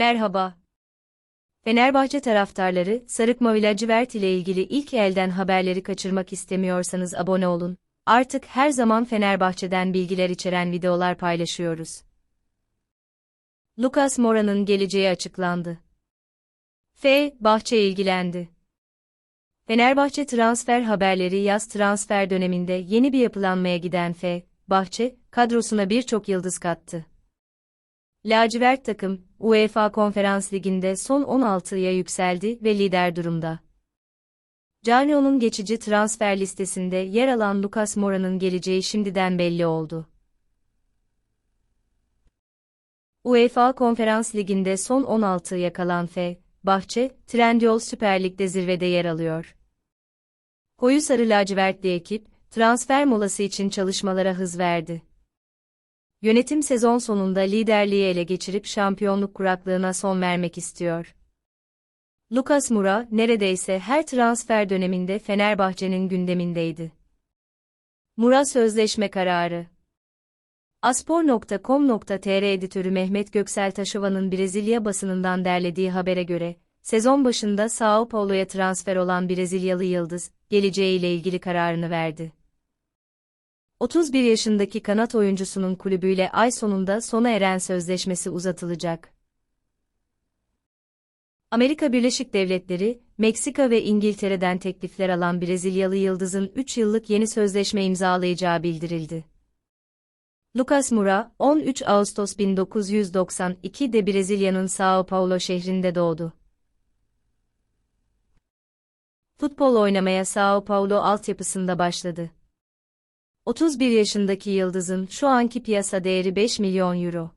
Merhaba. Fenerbahçe taraftarları, Sarık Mavi Lacivert ile ilgili ilk elden haberleri kaçırmak istemiyorsanız abone olun. Artık her zaman Fenerbahçe'den bilgiler içeren videolar paylaşıyoruz. Lucas Moura'nın geleceği açıklandı. F. Bahçe ilgilendi. Fenerbahçe transfer haberleri yaz transfer döneminde yeni bir yapılanmaya giden F. Bahçe, kadrosuna birçok yıldız kattı. Lacivert takım, UEFA Konferans Ligi'nde son 16'ya yükseldi ve lider durumda. Canio'nun geçici transfer listesinde yer alan Lucas Moura'nın geleceği şimdiden belli oldu. UEFA Konferans Ligi'nde son 16'ya kalan F. Bahçe, Trendyol Süper Lig'de zirvede yer alıyor. Koyu sarı lacivertli ekip, transfer molası için çalışmalara hız verdi. Yönetim sezon sonunda liderliği ele geçirip şampiyonluk kuraklığına son vermek istiyor. Lucas Moura neredeyse her transfer döneminde Fenerbahçe'nin gündemindeydi. Moura sözleşme kararı. Aspor.com.tr editörü Mehmet Göksel Taşova'nın Brezilya basınından derlediği habere göre, sezon başında Sao Paulo'ya transfer olan Brezilyalı Yıldız, geleceğiyle ilgili kararını verdi. 31 yaşındaki kanat oyuncusunun kulübüyle ay sonunda sona eren sözleşmesi uzatılacak. Amerika Birleşik Devletleri, Meksika ve İngiltere'den teklifler alan Brezilyalı Yıldız'ın 3 yıllık yeni sözleşme imzalayacağı bildirildi. Lucas Moura, 13 Ağustos 1992'de Brezilya'nın São Paulo şehrinde doğdu. Futbol oynamaya São Paulo altyapısında başladı. 31 yaşındaki yıldızın şu anki piyasa değeri 5 milyon euro.